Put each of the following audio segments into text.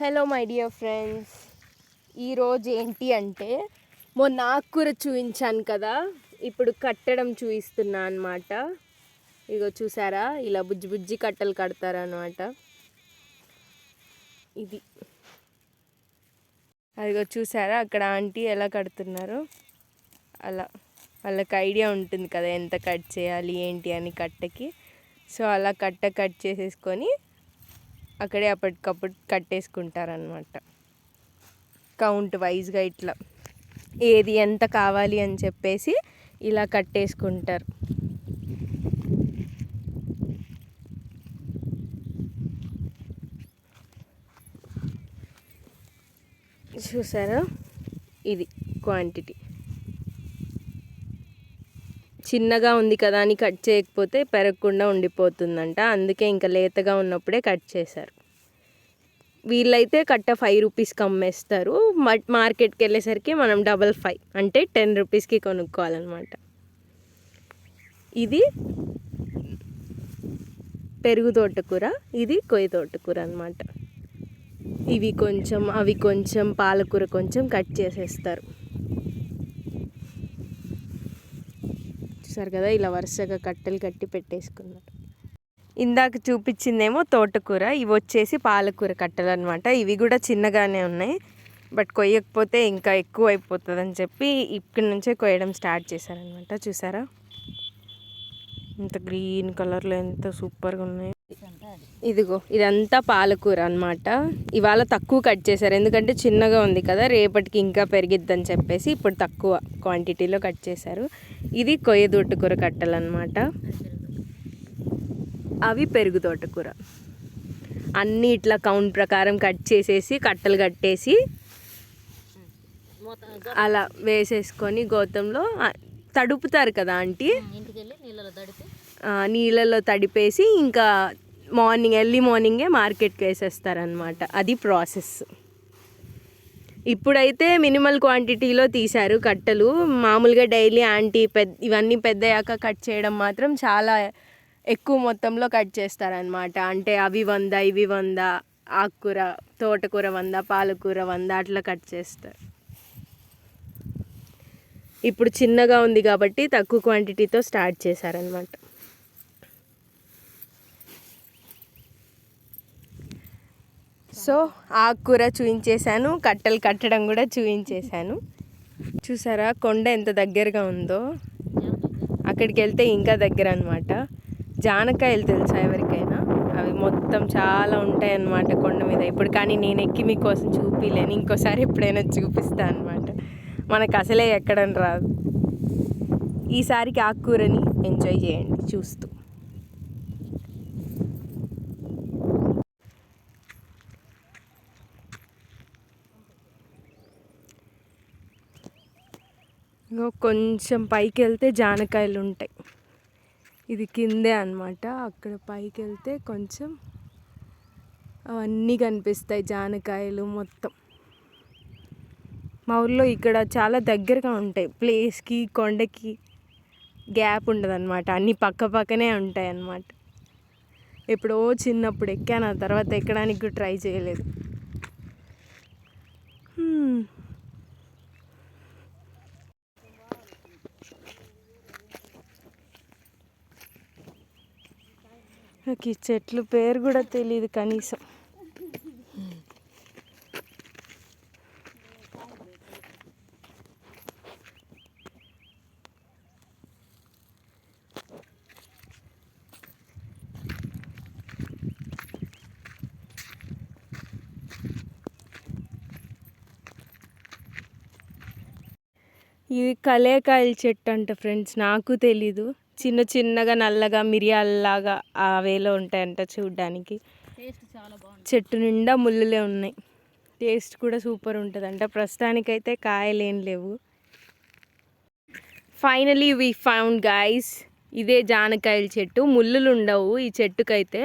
Hello my dear friends ఈరోజు ఏంటి అంటే మొన్న ఆకుకూర చూపించాను కదా. ఇప్పుడు కట్టడం చూపిస్తున్నా అనమాట ఇగో చూసారా? ఇలా బుజ్జి బుజ్జి కట్టలు కడతారనమాట ఇది. అదిగో చూసారా? అక్కడ ఆంటీ ఎలా కడుతున్నారు? అలా వాళ్ళకి ఐడియా ఉంటుంది కదా ఎంత కట్ చేయాలి ఏంటి అని కట్టకి. సో అలా కట్ట కట్ చేసేసుకొని అక్కడే అప్పటికప్పుడు కట్టేసుకుంటారనమాట కౌంట్ వైజ్గా ఇట్లా. ఏది ఎంత కావాలి అని చెప్పేసి ఇలా కట్టేసుకుంటారు. చూసారా? ఇది క్వాంటిటీ చిన్నగా ఉంది కదా అని కట్ చేయకపోతే పెరగకుండా ఉండిపోతుందంట. అందుకే ఇంకా లేతగా ఉన్నప్పుడే కట్ చేశారు. వీళ్ళైతే కట్ట ఫైవ్ రూపీస్కి అమ్మేస్తారు. మార్కెట్కి వెళ్ళేసరికి మనం డబల్ ఫైవ్ అంటే టెన్ రూపీస్కి కొనుక్కోవాలన్నమాట. ఇది పెరుగు తోటకూర ఇది కొయ్య తోటకూర అనమాట ఇవి కొంచెం అవి కొంచెం పాలకూర కొంచెం కట్ చేసేస్తారు. చూసారు కదా ఇలా వరుసగా కట్టెలు కట్టి పెట్టేసుకున్నారు. ఇందాక చూపించిందేమో తోటకూర ఇవి వచ్చేసి పాలకూర కట్టెలు అనమాట ఇవి కూడా చిన్నగానే ఉన్నాయి బట్ కొయ్యకపోతే ఇంకా ఎక్కువ అయిపోతుంది అని చెప్పి ఇక్కడి నుంచే కొయ్యడం స్టార్ట్ చేశారనమాట చూసారా? ఇంత గ్రీన్ కలర్లో ఎంత సూపర్గా ఉన్నాయి. ఇదిగో ఇదంతా పాలకూర అనమాట ఇవాళ తక్కువ కట్ చేశారు. ఎందుకంటే చిన్నగా ఉంది కదా రేపటికి ఇంకా పెరిగిద్దని చెప్పేసి ఇప్పుడు తక్కువ క్వాంటిటీలో కట్ చేశారు. ఇది కొయ్య తోటకూర కట్టలు అవి పెరుగు తోటకూర. అన్నీ ఇట్లా కౌంట్ ప్రకారం కట్ చేసేసి కట్టలు కట్టేసి అలా వేసేసుకొని గౌతంలో తడుపుతారు కదా ఆంటీ? నీళ్ళలో తడిపేసి ఇంకా మార్నింగ్ ఎర్లీ మార్నింగే మార్కెట్కి వేసేస్తారనమాట అది ప్రాసెస్. ఇప్పుడైతే మినిమల్ క్వాంటిటీలో తీశారు కట్టలు. మామూలుగా డైలీ ఆంటీ పెద్ద ఇవన్నీ పెద్దయ్యాక కట్ చేయడం మాత్రం చాలా ఎక్కువ మొత్తంలో కట్ చేస్తారనమాట అంటే అవి వంద ఇవి వంద ఆకుకూర తోటకూర వంద పాలకూర వంద అట్లా కట్ చేస్తారు. ఇప్పుడు చిన్నగా ఉంది కాబట్టి తక్కువ క్వాంటిటీతో స్టార్ట్ చేశారనమాట సో ఆకుకూర చూయించేశాను కట్టెలు కట్టడం కూడా చూయించేశాను. చూసారా కొండ ఎంత దగ్గరగా ఉందో? అక్కడికి వెళ్తే ఇంకా దగ్గర అనమాట జానకాయలు తెలుసా ఎవరికైనా? అవి మొత్తం చాలా ఉంటాయి అన్నమాట కొండ మీద. ఇప్పుడు కానీ నేను ఎక్కి మీకోసం చూపిలేను. ఇంకోసారి ఎప్పుడైనా చూపిస్తా అనమాట మనకు అసలే ఎక్కడం రాదు. ఈసారికి ఆకుకూరని ఎంజాయ్ చేయండి. చూస్తూ. కొంచెం పైకి వెళ్తే జానకాయలు ఉంటాయి ఇది కిందే అనమాట అక్కడ పైకి వెళ్తే కొంచెం అవన్నీ కనిపిస్తాయి జానకాయలు మొత్తం. మా ఊళ్ళో ఇక్కడ చాలా దగ్గరగా ఉంటాయి. ప్లేస్కి కొండకి గ్యాప్ ఉండదన్నమాట. అన్నీ పక్క పక్కనే ఉంటాయి అన్నమాట. ఎప్పుడో చిన్నప్పుడు ఎక్కాను. ఆ తర్వాత ఎక్కడానికి ట్రై చేయలేదు. నాకు ఈ చెట్లు పేరు కూడా తెలియదు కనీసం. ఇది కలేకాయల చెట్టు అంట ఫ్రెండ్స్ నాకు తెలీదు. చిన్న చిన్నగా నల్లగా మిరియాలలాగా ఆ వేలో ఉంటాయంట చూడ్డానికి. చెట్టు నిండా ముళ్ళులే ఉన్నాయి. టేస్ట్ కూడా సూపర్ ఉంటుందంట. ప్రస్తుతానికైతే కాయలు లేవు. ఫైనలీ వీ ఫౌండ్ గాయస్ ఇదే జానకాయల చెట్టు. ముళ్ళులు ఉండవు ఈ చెట్టుకైతే.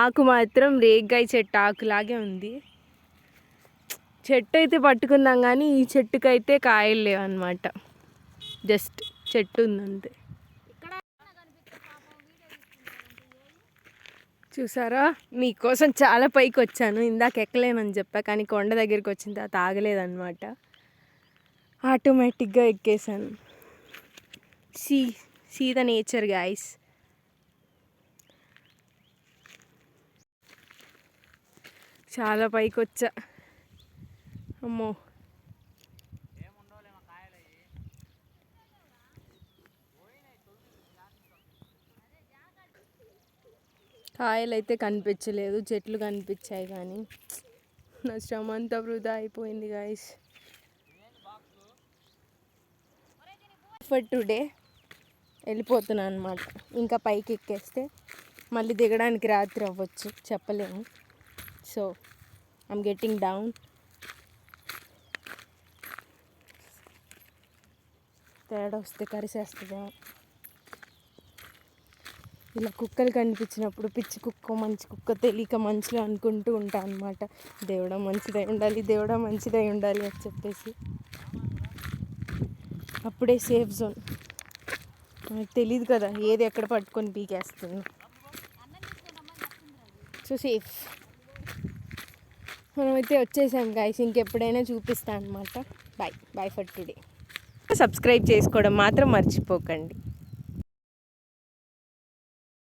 ఆకు మాత్రం రేగ్గాయ చెట్టు ఆకులాగే ఉంది. చెట్టు అయితే పట్టుకున్నాం కానీ ఈ చెట్టుకైతే కాయలు లేవు అనమాట జస్ట్ చెట్టు ఉందంతే. చూసారా? మీకోసం చాలా పైకి వచ్చాను. ఇందాక ఎక్కలేనని చెప్పా కానీ కొండ దగ్గరికి వచ్చిన తర్వాత ఆగలేదన్నమాట. ఆటోమేటిక్గా ఎక్కేసాను see see the nature guys చాలా పైకి వచ్చా. అమ్మో. కాయలు అయితే కనిపించలేదు చెట్లు కనిపించాయి కానీ. నా శ్రమ అంతా వృధా అయిపోయింది గాయస్ ఫర్ టుడే వెళ్ళిపోతున్నాను అనమాట ఇంకా పైకి ఎక్కేస్తే మళ్ళీ దిగడానికి రాత్రి అవ్వచ్చు చెప్పలేము. సో ఐమ్ గెట్టింగ్ డౌన్ తేడా వస్తే కరిసేస్తుందేమో. ఇలా కుక్కలు కనిపించినప్పుడు పిచ్చి కుక్క మంచి కుక్క తెలియక మంచిలో అనుకుంటూ ఉంటా అనమాట దేవుడా మంచిదై ఉండాలి దేవుడా మంచిదై ఉండాలి అని చెప్పేసి. అప్పుడే సేఫ్ జోన్ మనకు తెలియదు కదా ఏది ఎక్కడ పట్టుకొని పీకేస్తుంది. సో సేఫ్ మనమైతే వచ్చేసాం గాయస్ ఇంకెప్పుడైనా చూపిస్తాను అనమాట bye bye for today subscribe చేసుకోవడం మాత్రం మర్చిపోకండి.